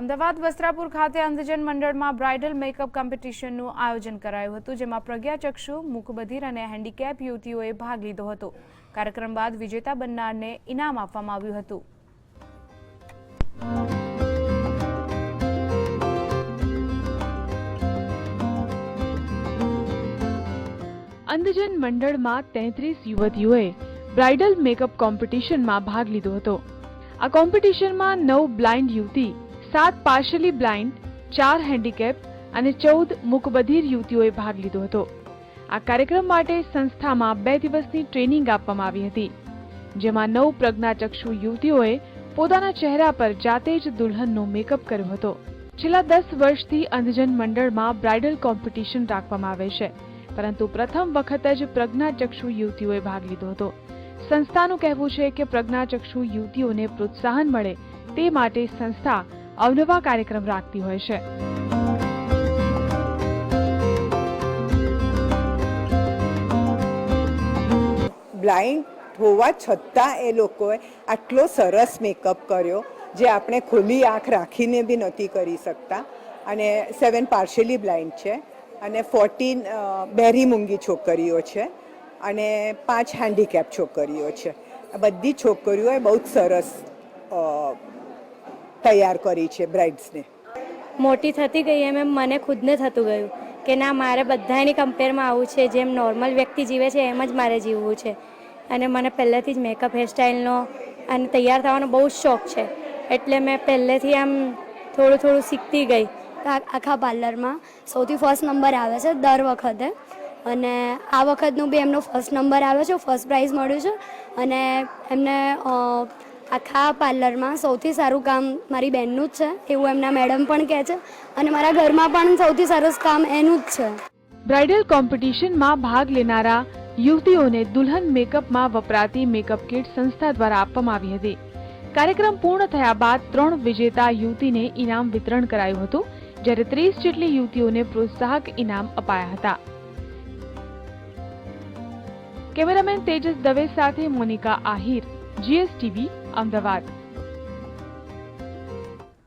અમદાવાદ વસ્ત્રાપુર ખાતે અંધજન મંડળમાં bridal makeup કોમ્પિટિશનનું આયોજન કરાયું હતું, જેમાં પ્રજ્ઞાચક્ષુ, મુખબધિર અને હેન્ડીકેપ યુવતીઓએ ભાગ લીધો હતો. કાર્યક્રમ બાદ વિજેતા બનનારને ઇનામ આપવામાં આવ્યું હતું. અંધજન મંડળમાં તેત્રીસ યુવતીઓએ બ્રાઇડલ મેકઅપ કોમ્પિટિશનમાં ભાગ લીધો હતો. આ કોમ્પિટિશનમાં નવ બ્લાઇન્ડ યુવતી સાત પાર્શલી બ્લાઇન્ડ ચાર હેન્ડીકેપ અને ચૌદ મૂકબધિર યુવતીઓએ ભાગ લીધો હતો. આ કાર્યક્રમ માટે સંસ્થામાં બે દિવસની ટ્રેનિંગ આપવામાં આવી હતી, જેમાં નવ પ્રજ્ઞાચક્ષુ યુવતીઓએ પોતાના ચહેરા પર જાતે જ દુલ્હનનો મેકઅપ કર્યો હતો. છેલ્લા દસ વર્ષથી અંધજન મંડળમાં બ્રાઇડલ કોમ્પિટિશન રાખવામાં આવે છે, પરંતુ પ્રથમ વખત જ પ્રજ્ઞાચક્ષુ યુવતીઓએ ભાગ લીધો હતો. સંસ્થાનું કહેવું છે કે પ્રજ્ઞાચક્ષુ યુવતીઓને પ્રોત્સાહન મળે તે માટે સંસ્થા અવનવા કાર્યક્રમ રાખતી હોય છે. બ્લાઇન્ડ હોવા છતાં એ લોકોએ આટલો સરસ મેકઅપ કર્યો, જે આપણે ખુલ્લી આંખ રાખીને બી નથી કરી શકતા. અને સેવન પાર્શિયલી બ્લાઇન્ડ છે અને ફોર્ટીન બેરી મૂંગી છોકરીઓ છે અને પાંચ હેન્ડીકેપ છોકરીઓ છે. બધી છોકરીઓએ બહુ જ સરસ તૈયાર કરી છે બ્રાઇડ્સને? મોટી થતી ગઈ એમ એમ મને ખુદને થતું ગયું કે ના મારે બધાની કમ્પેરમાં આવું છે જેમ નોર્મલ વ્યક્તિ જીવે છે એમ જ મારે જીવવું છે. અને મને પહેલેથી જ મેકઅપ હેરસ્ટાઇલનો અને તૈયાર થવાનો બહુ જ શોખ છે. એટલે મેં પહેલેથી આમ થોડું થોડું શીખતી ગઈ. આખા પાર્લરમાં સૌથી ફર્સ્ટ નંબર આવે છે દર વખતે. અને આ વખતનું બી એમનો ફર્સ્ટ નંબર આવ્યો છે ફર્સ્ટ પ્રાઇઝ મળ્યું છે. અને એમને આખા પાર્લરમાં સૌથી સારું કામ મારી બહેનનું જ છે, એવું એમના મેડમ પણ કહે છે અને મારા ઘરમાં પણ સૌથી સરસ કામ એનું જ છે. બ્રાઇડલ કોમ્પિટિશનમાં ભાગ લેનારા યુવતીઓને દુલ્હન મેકઅપમાં વપરાતી મેકઅપ કિટ સંસ્થા દ્વારા આપવામાં આવી હતી. કાર્યક્રમ પૂર્ણ થયા બાદ ત્રણ વિજેતા યુવતીને ઇનામ વિતરણ કરાયું હતું, જ્યારે ત્રીસ જેટલી યુવતીઓને પ્રોત્સાહક ઇનામ અપાયા હતા. કેમેરામેન તેજસ દવે સાથે મોનિકા આહિર. જીએસટીવી અમદાવાદ